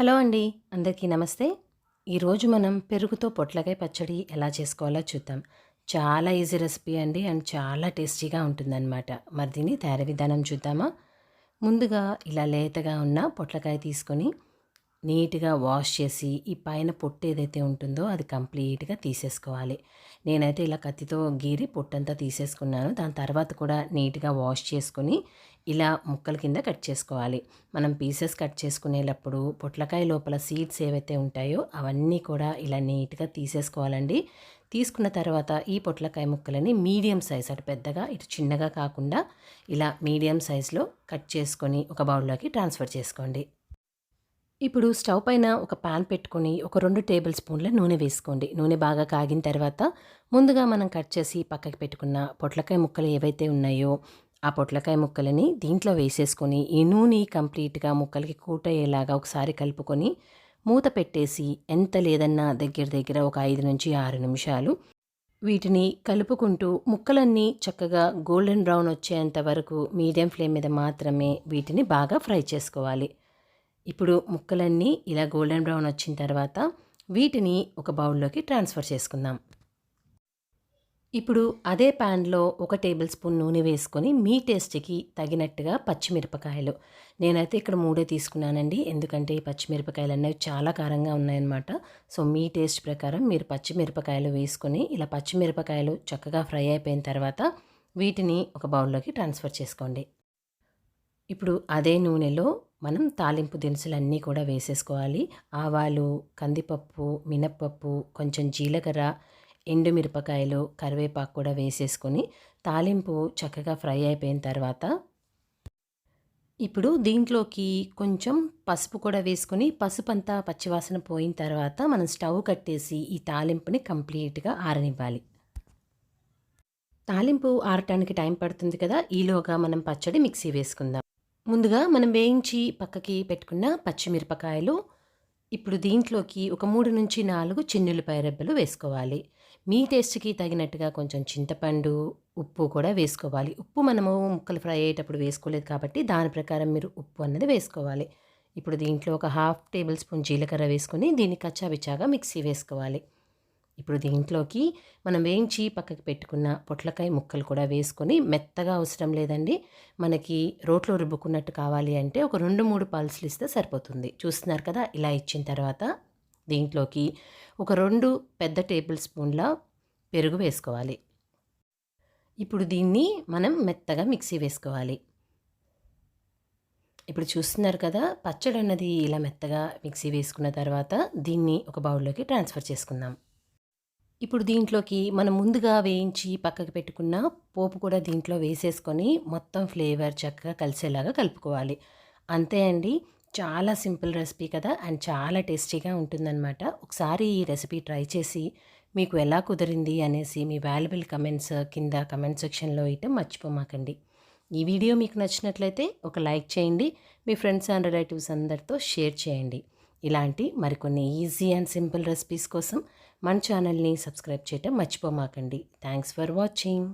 Hello అండి. అందరికీ నమస్తే. ఈరోజు మనం పెరుగుతో పొట్లకాయ పచ్చడి ఎలా చేసుకోవాలో చూద్దాం. చాలా ఈజీ రెసిపీ అండి. అండ్ చాలా టేస్టీగా ఉంటుందన్నమాట. మరి దీన్ని తయారీ విధానం చూద్దామా? ముందుగా ఇలా లేతగా ఉన్న పొట్లకాయ తీసుకొని నీట్గా వాష్ చేసి ఈ పైన పొట్టు ఏదైతే ఉంటుందో అది కంప్లీట్గా తీసేసుకోవాలి. నేనైతే ఇలా కత్తితో గీరి పొట్టంతా తీసేసుకున్నాను. దాని తర్వాత కూడా నీట్గా వాష్ చేసుకొని ఇలా ముక్కల కింద కట్ చేసుకోవాలి. మనం పీసెస్ కట్ చేసుకునేటప్పుడు పొట్లకాయ లోపల సీడ్స్ ఏవైతే ఉంటాయో అవన్నీ కూడా ఇలా నీట్గా తీసేసుకోవాలండి. తీసుకున్న తర్వాత ఈ పొట్లకాయ ముక్కలని మీడియం సైజ్ అటు పెద్దగా ఇటు చిన్నగా కాకుండా ఇలా మీడియం సైజులో కట్ చేసుకొని ఒక బౌల్లోకి ట్రాన్స్ఫర్ చేసుకోండి. ఇప్పుడు స్టవ్ పైన ఒక పాన్ పెట్టుకొని ఒక రెండు టేబుల్ స్పూన్ల నూనె వేసుకోండి. నూనె బాగా కాగిన తర్వాత ముందుగా మనం కట్ చేసి పక్కకి పెట్టుకున్న పొట్లకాయ ముక్కలు ఏవైతే ఉన్నాయో ఆ పొట్లకాయ ముక్కలని దీంట్లో వేసేసుకొని ఈ నూనె కంప్లీట్గా ముక్కలకి కూటయ్యేలాగా ఒకసారి కలుపుకొని మూత పెట్టేసి ఎంత లేదన్నా దగ్గర దగ్గర ఒక ఐదు నుంచి ఆరు నిమిషాలు వీటిని కలుపుకుంటూ ముక్కలన్నీ చక్కగా గోల్డెన్ బ్రౌన్ వచ్చేంత వరకు మీడియం ఫ్లేమ్ మీద మాత్రమే వీటిని బాగా ఫ్రై చేసుకోవాలి. ఇప్పుడు ముక్కలన్నీ ఇలా గోల్డెన్ బ్రౌన్ వచ్చిన తర్వాత వీటిని ఒక బౌల్లోకి ట్రాన్స్ఫర్ చేసుకుందాం. ఇప్పుడు అదే ప్యాన్లో ఒక టేబుల్ స్పూన్ నూనె వేసుకొని మీ టేస్ట్కి తగినట్టుగా పచ్చిమిరపకాయలు. నేనైతే ఇక్కడ మూడే తీసుకున్నానండి. ఎందుకంటే ఈ పచ్చిమిరపకాయలు అనేవి చాలా కారంగా ఉన్నాయన్నమాట. సో మీ టేస్ట్ ప్రకారం మీరు పచ్చిమిరపకాయలు వేసుకొని ఇలా పచ్చిమిరపకాయలు చక్కగా ఫ్రై అయిపోయిన తర్వాత వీటిని ఒక బౌల్లోకి ట్రాన్స్ఫర్ చేసుకోండి. ఇప్పుడు అదే నూనెలో మనం తాలింపు దినుసులన్నీ కూడా వేసేసుకోవాలి. ఆవాలు కందిపప్పు మినప్పప్పు కొంచెం జీలకర్ర ఎండుమిరపకాయలు కరివేపాకు కూడా వేసేసుకొని తాలింపు చక్కగా ఫ్రై అయిపోయిన తర్వాత ఇప్పుడు దీంట్లోకి కొంచెం పసుపు కూడా వేసుకొని పసుపు అంతా పచ్చివాసన పోయిన తర్వాత మనం స్టవ్ కట్టేసి ఈ తాలింపుని కంప్లీట్గా ఆరనివ్వాలి. తాలింపు ఆరటానికి టైం పడుతుంది కదా ఈలోగా మనం పచ్చడి మిక్సీ వేసుకుందాం. ముందుగా మనం వేయించి పక్కకి పెట్టుకున్న పచ్చిమిరపకాయలు ఇప్పుడు దీంట్లోకి ఒక మూడు నుంచి నాలుగు చిన్నులపాయ రెబ్బలు వేసుకోవాలి. మీ టేస్ట్కి తగినట్టుగా కొంచెం చింతపండు ఉప్పు కూడా వేసుకోవాలి. ఉప్పు మనము ముక్కలు ఫ్రై అయ్యేటప్పుడు వేసుకోలేదు కాబట్టి దాని ప్రకారం మీరు ఉప్పు అన్నది వేసుకోవాలి. ఇప్పుడు దీంట్లో ఒక హాఫ్ టేబుల్ స్పూన్ జీలకర్ర వేసుకొని దీన్ని కచ్చాబిచ్చాగా మిక్సీ వేసుకోవాలి. ఇప్పుడు దీంట్లోకి మనం వేయించి పక్కకి పెట్టుకున్న పొట్లకాయ ముక్కలు కూడా వేసుకొని మెత్తగా అవసరం లేదండి. మనకి రోట్లో రుబ్బుకున్నట్టు కావాలి అంటే ఒక రెండు మూడు పల్సులు ఇస్తే సరిపోతుంది. చూస్తున్నారు కదా ఇలా ఇచ్చిన తర్వాత దీంట్లోకి ఒక రెండు పెద్ద టేబుల్ స్పూన్ల పెరుగు వేసుకోవాలి. ఇప్పుడు దీన్ని మనం మెత్తగా మిక్సీ వేసుకోవాలి. ఇప్పుడు చూస్తున్నారు కదా పచ్చడి అన్నది ఇలా మెత్తగా మిక్సీ వేసుకున్న తర్వాత దీన్ని ఒక బౌల్లోకి ట్రాన్స్ఫర్ చేసుకుందాం. ఇప్పుడు దీంట్లోకి మనం ముందుగా వేయించి పక్కకు పెట్టుకున్న పోపు కూడా దీంట్లో వేసేసుకొని మొత్తం ఫ్లేవర్ చక్కగా కలిసేలాగా కలుపుకోవాలి. అంతే అండి చాలా సింపుల్ రెసిపీ కదా అండ్ చాలా టేస్టీగా ఉంటుందన్నమాట. ఒకసారి ఈ రెసిపీ ట్రై చేసి మీకు ఎలా కుదిరింది అనేసి మీ వాల్యుబుల్ కమెంట్స్ కింద కమెంట్ సెక్షన్లో ఇవ్వటం మర్చిపోమాకండి. ఈ వీడియో మీకు నచ్చినట్లయితే ఒక లైక్ చేయండి మీ ఫ్రెండ్స్ అండ్ రిలేటివ్స్ అందరితో షేర్ చేయండి. ఇలాంటి మరికొన్ని ఈజీ అండ్ సింపుల్ రెసిపీస్ కోసం మన ఛానల్ని సబ్స్క్రైబ్ చేయటం మర్చిపోమాకండి. Thanks for watching.